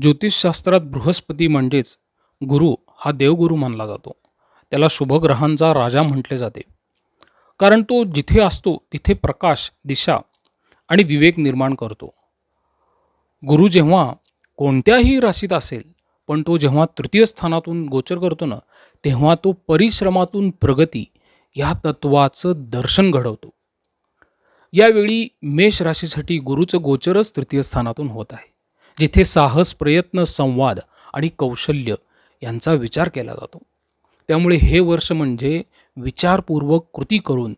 ज्योतिषशास्त्रात बृहस्पती म्हणजेच गुरु हा देवगुरू मानला जातो. त्याला शुभग्रहांचा राजा म्हटले जाते. कारण तो जिथे असतो तिथे प्रकाश दिशा आणि विवेक निर्माण करतो. गुरु जेव्हा कोणत्याही राशीत असेल पण तो जेव्हा तृतीय स्थानातून गोचर करतो ना तेव्हा तो परिश्रमातून प्रगती या तत्वाचं दर्शन घडवतो. यावेळी मेष राशीसाठी गुरुचं गोचरच तृतीय स्थानातून होत आहे. जिथे साहस प्रयत्न संवाद आणि कौशल्य यांचा विचार केला जातो. त्यामुळे हे वर्ष म्हणजे विचारपूर्वक कृती करून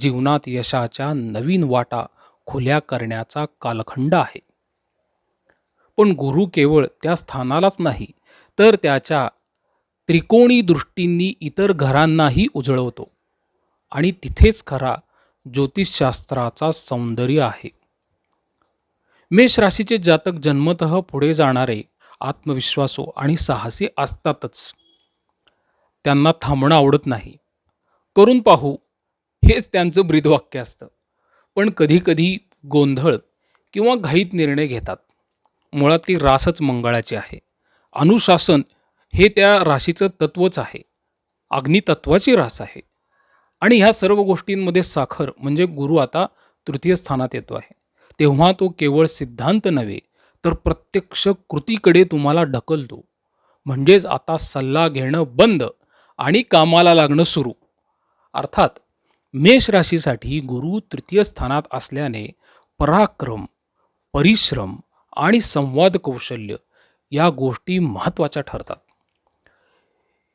जीवनात यशाच्या नवीन वाटा खुल्या करण्याचा कालखंड आहे. पण गुरु केवळ त्या स्थानालाच नाही तर त्याच्या त्रिकोणी दृष्टींनी इतर घरांनाही उजळवतो. आणि तिथेच खरा ज्योतिषशास्त्राचा सौंदर्य आहे. मेष राशीचे जातक जन्मत पुढे जाणारे आत्मविश्वासू आणि साहसी असतातच. त्यांना थांबणं आवडत नाही. करून पाहू हेच त्यांचं ब्रीदवाक्य असतं. पण कधीकधी गोंधळ किंवा घाईत निर्णय घेतात. मुळात ती रासच मंगळाची आहे. अनुशासन हे त्या राशीचं तत्वच आहे. अग्नितत्वाची रास आहे. आणि ह्या सर्व गोष्टींमध्ये साखर म्हणजे गुरु आता तृतीय स्थानात येतो आहे. तेव्हा तो केवळ सिद्धांत नव्हे तर प्रत्यक्ष कृतीकडे तुम्हाला ढकलतो. म्हणजेच आता सल्ला घेणं बंद आणि कामाला लागणं सुरू. अर्थात मेष राशीसाठी गुरु तृतीय स्थानात असल्याने पराक्रम परिश्रम आणि संवाद कौशल्य या गोष्टी महत्त्वाच्या ठरतात.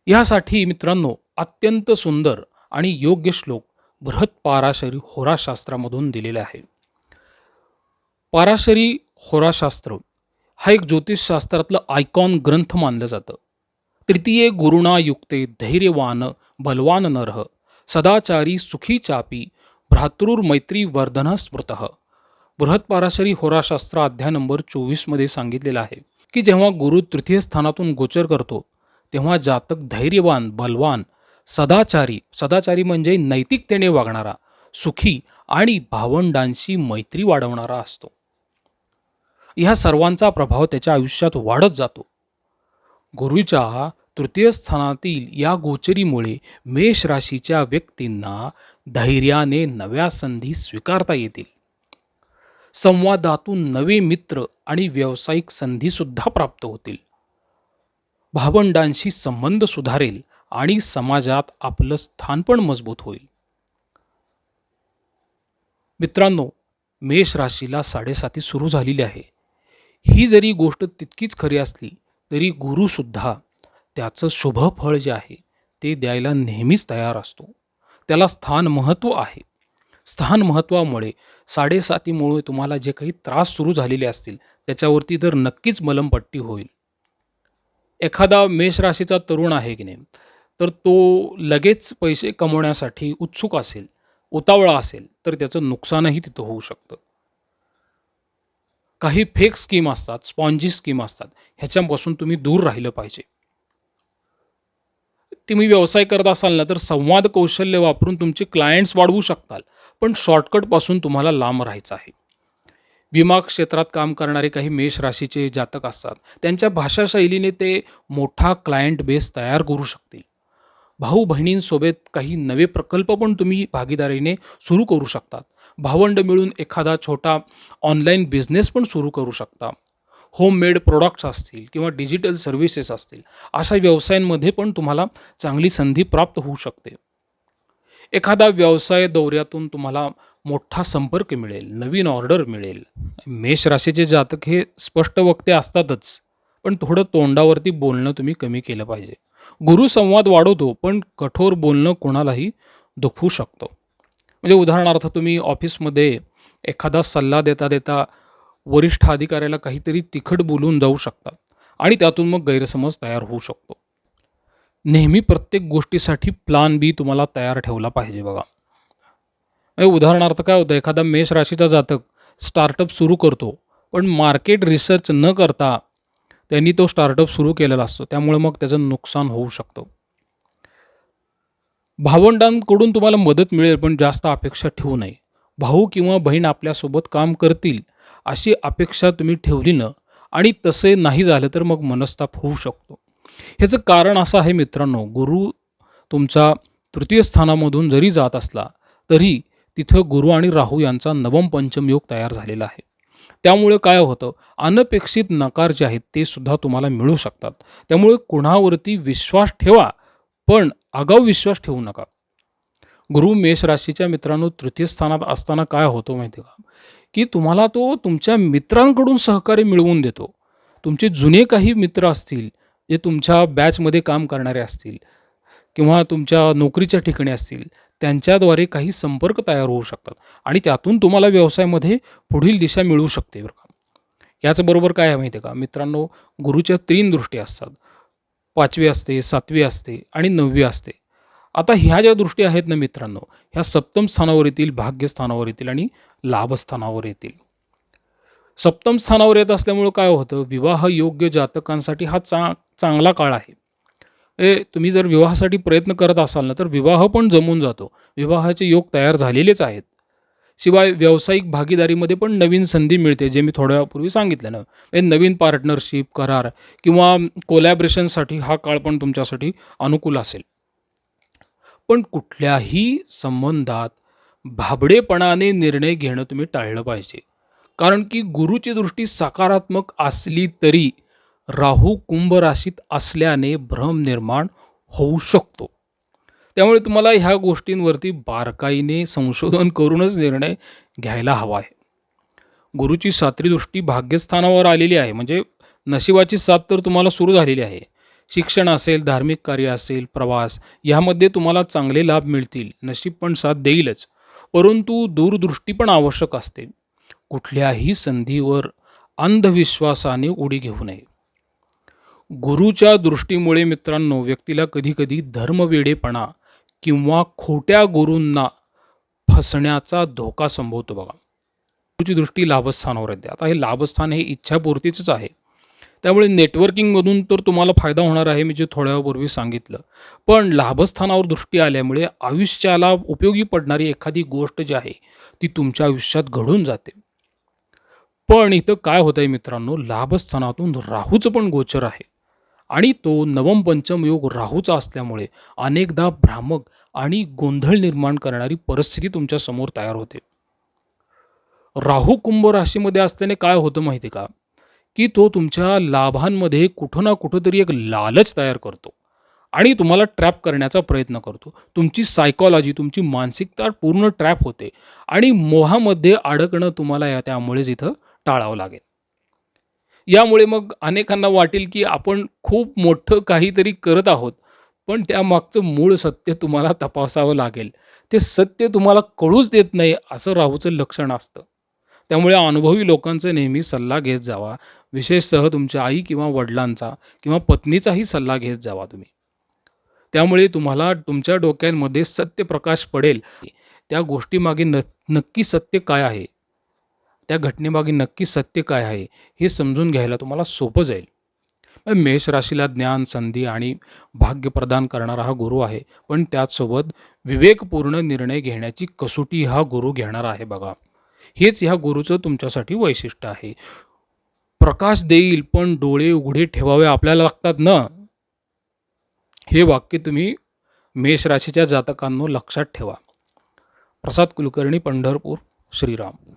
यासाठी मित्रांनो अत्यंत सुंदर आणि योग्य श्लोक बृहत्पाराशरी होराशास्त्रामधून दिलेले आहे पाराशरी होराशास्त्र. हा एक ज्योतिषशास्त्रातलं आयकॉन ग्रंथ मानलं जातं. तृतीये गुरुणा युक्ते धैर्यवान बलवान नरह सदाचारी सुखी चापी भ्रातृर्मैत्री वर्धन स्मृत बृहत पाराशरी होराशास्त्र अध्याय नंबर चोवीसमध्ये सांगितलेलं आहे की जेव्हा गुरु तृतीय स्थानातून गोचर करतो तेव्हा जातक धैर्यवान बलवान सदाचारी सदाचारी म्हणजे नैतिकतेने वागणारा सुखी आणि भावंडांशी मैत्री वाढवणारा असतो. ह्या सर्वांचा प्रभाव त्याच्या आयुष्यात वाढत जातो. गुरुच्या तृतीय स्थानातील या गोचरीमुळे मेष राशीच्या व्यक्तींना धैर्याने नव्या संधी स्वीकारता येतील. संवादातून नवे मित्र आणि व्यावसायिक संधीसुद्धा प्राप्त होतील. भावंडांशी संबंध सुधारेल आणि समाजात आपलं स्थान पण मजबूत होईल. मित्रांनो मेष राशीला साडेसाती सुरू झालेली आहे. ही जरी गोष्ट तितकीच खरी असली तरी गुरुसुद्धा त्याचं शुभफळ जे आहे ते द्यायला नेहमीच तयार असतो. त्याला स्थान महत्त्व आहे. स्थान महत्त्वामुळे साडेसातीमुळे तुम्हाला जे काही त्रास सुरू झालेले असतील त्याच्यावरती तर नक्कीच मलमपट्टी होईल. एखादा मेष राशीचा तरुण आहे की नाही तर तो लगेच पैसे कमवण्यासाठी उत्सुक असेल उतावळा असेल तर त्याचं नुकसानही तिथं होऊ शकतं. काही फेक स्कीम असतात स्पॉन्जी स्कीम असतात ह्याच्यापासून तुम्ही दूर राहिलं पाहिजे. तुम्ही व्यवसाय करत असाल ना तर संवाद कौशल्य वापरून तुमचे क्लायंट्स वाढवू शकताल पण शॉर्टकटपासून तुम्हाला लांब राहायचं आहे. विमा क्षेत्रात काम करणारे काही मेष राशीचे जातक असतात त्यांच्या भाषाशैलीने ते मोठा क्लायंट बेस तयार करू शकतील. भाऊ बहिणींसोबत काही नवे प्रकल्प पण तुम्ही भागीदारीने सुरू करू शकतात. भावंड मिळून एखादा छोटा ऑनलाईन बिझनेस पण सुरू करू शकता. होममेड प्रोडक्ट्स असतील किंवा डिजिटल सर्व्हिसेस असतील अशा व्यवसायांमध्ये पण तुम्हाला चांगली संधी प्राप्त होऊ शकते. एखादा व्यवसाय दौऱ्यातून तुम्हाला मोठा संपर्क मिळेल नवीन ऑर्डर मिळेल. मेष राशीचे जातक हे स्पष्ट वक्ते असतातच पण थोडं तोंडावरती बोलणं तुम्ही कमी केलं पाहिजे. गुरुसंवाद वाढवतो पण कठोर बोलणं कोणालाही दुखवू शकतं. म्हणजे उदाहरणार्थ तुम्ही ऑफिसमध्ये एखादा सल्ला देता देता वरिष्ठ अधिकाऱ्याला काहीतरी तिखट बोलून जाऊ शकतात आणि त्यातून मग गैरसमज तयार होऊ शकतो. नेहमी प्रत्येक गोष्टीसाठी प्लान बी तुम्हाला तयार ठेवला पाहिजे बघा. म्हणजे उदाहरणार्थ काय होतं एखादा मेष राशीचा जातक स्टार्टअप सुरू करतो पण मार्केट रिसर्च न करता त्यांनी तो स्टार्टअप सुरू केलेला असतो. त्यामुळे मग त्याचं नुकसान होऊ शकतं. भावंडांकडून तुम्हाला मदत मिळेल पण जास्त अपेक्षा ठेवू नये. भाऊ किंवा बहीण आपल्यासोबत काम करतील अशी अपेक्षा तुम्ही ठेवली न आणि तसे नाही झालं तर मग मनस्ताप होऊ शकतो. ह्याचं कारण असं आहे मित्रांनो गुरु तुमचा तृतीय स्थानामधून जरी जात असला तरी तिथं गुरु आणि राहू यांचा नवम पंचमयोग तयार झालेला आहे. त्यामुळे काय होतं? अनपेक्षित नकार जे आहेत ते सुद्धा तुम्हाला मिळू शकतात. त्यामुळे कुणावरती विश्वास ठेवा पण आगाऊ विश्वास ठेवू नका. गुरु मेष राशीच्या मित्रांनो तृतीय स्थानात असताना काय होतो माहिती का? की तुम्हाला तो तुमच्या मित्रांकडून सहकार्य मिळवून देतो. तुमचे जुने काही मित्र असतील जे तुमच्या बॅचमध्ये काम करणारे असतील किंवा तुमच्या नोकरीच्या ठिकाणी असतील त्यांच्याद्वारे काही संपर्क तयार होऊ शकतात आणि त्यातून तुम्हाला व्यवसायामध्ये पुढील दिशा मिळू शकते बरं का. याचबरोबर काय आहे माहिती आहे का? मित्रांनो गुरुच्या तीन दृष्टी असतात. पाचवी असते सातवी असते आणि नववी असते. आता ह्या ज्या दृष्टी आहेत ना मित्रांनो ह्या सप्तम स्थानावर येतील भाग्यस्थानावर येतील आणि लाभस्थानावर येतील. सप्तम स्थानावर येत असल्यामुळं काय होतं? विवाह योग्य जातकांसाठी हा चा चांगला काळ आहे. ए तुम्ही जर विवाहासाठी प्रयत्न करत असाल ना तर विवाह पण जमून जातो. विवाहाचे योग तयार झालेलेच आहेत. शिवाय व्यावसायिक भागीदारीमध्ये पण नवीन संधी मिळते जे मी थोड्यापूर्वी सांगितलं ना. म्हणजे नवीन पार्टनरशिप करार किंवा कोलॅबरेशनसाठी हा काळ पण तुमच्यासाठी अनुकूल असेल. पण कुठल्याही संबंधात भाबडेपणाने निर्णय घेणं तुम्ही टाळलं पाहिजे. कारण की गुरुची दृष्टी सकारात्मक असली तरी राहू कुंभ राशीत असल्याने भ्रम निर्माण होऊ शकतो. त्यामुळे तुम्हाला ह्या गोष्टींवरती बारकाईने संशोधन करूनच निर्णय घ्यायला हवा आहे. गुरुची सात्री दृष्टी भाग्यस्थानावर आलेली आहे. म्हणजे नशिबाची साथ तर तुम्हाला सुरू झालेली आहे. शिक्षण असेल धार्मिक कार्य असेल प्रवास यामध्ये तुम्हाला चांगले लाभ मिळतील. नशीब पण साथ देईलच. परंतु दूरदृष्टी पण आवश्यक असते. कुठल्याही संधीवर अंधविश्वासाने उडी घेऊ नये. गुरुच्या दृष्टीमुळे मित्रांनो व्यक्तीला कधीकधी धर्मवेडेपणा किंवा खोट्या गुरूंना फसण्याचा धोका संभवतो बघा. गुरुची दृष्टी लाभस्थानावर येते. आता हे लाभस्थान हे इच्छापूर्तीचंच आहे. त्यामुळे नेटवर्किंगमधून तर तुम्हाला फायदा होणार आहे मी जे थोड्या वेळापूर्वी सांगितलं. पण लाभस्थानावर दृष्टी आल्यामुळे आयुष्याला उपयोगी पडणारी एखादी गोष्ट जी आहे ती तुमच्या आयुष्यात घडून जाते. पण इथं काय होतं आहे मित्रांनो लाभस्थानातून राहूचं पण गोचर आहे. आणि तो नवमपंचम योग राहूचा असल्यामुळे अनेकदा भ्रामक आणि गोंधळ निर्माण करणारी परिस्थिती तुमच्यासमोर तयार होते. राहू कुंभ राशीमध्ये असल्याने काय होतं माहिती का? की तो तुमच्या लाभांमध्ये कुठं ना कुठंतरी एक लालच तयार करतो आणि तुम्हाला ट्रॅप करण्याचा प्रयत्न करतो. तुमची सायकॉलॉजी तुमची मानसिकता पूर्ण ट्रॅप होते आणि मोहामध्ये अडकणं तुम्हाला या त्यामुळेच इथं टाळावं लागेल. यामुळे मग अनेकांना वाटेल की आपण खूप मोठं काहीतरी करत आहोत पण त्यामागचं मूळ सत्य तुम्हाला तपासावं लागेल. ते सत्य तुम्हाला कळूच देत नाही असं राहूचं लक्षण असतं. त्यामुळे अनुभवी लोकांचा नेहमी सल्ला घेत जावा. विशेषतः तुमच्या आई किंवा वडिलांचा किंवा पत्नीचाही सल्ला घेत जावा तुम्ही. त्यामुळे तुम्हाला तुमच्या डोक्यांमध्ये सत्य प्रकाश पडेल. त्या गोष्टीमागे न नक्की सत्य काय आहे? त्या घटनेमागे नक्की सत्य काय आहे हे समजून घ्यायला तुम्हाला सोपं जाईल. मेष राशीला ज्ञान संधी आणि भाग्य प्रदान करणारा हा गुरु आहे पण त्याचसोबत विवेकपूर्ण निर्णय घेण्याची कसोटी हा गुरु घेणार आहे बघा. हेच ह्या गुरुचं तुमच्यासाठी वैशिष्ट्य आहे. प्रकाश देईल पण डोळे उघडे ठेवावे आपल्याला लागतात ना? हे वाक्य तुम्ही मेष राशीच्या जातकांनो लक्षात ठेवा. प्रसाद कुलकर्णी पंढरपूर श्रीराम.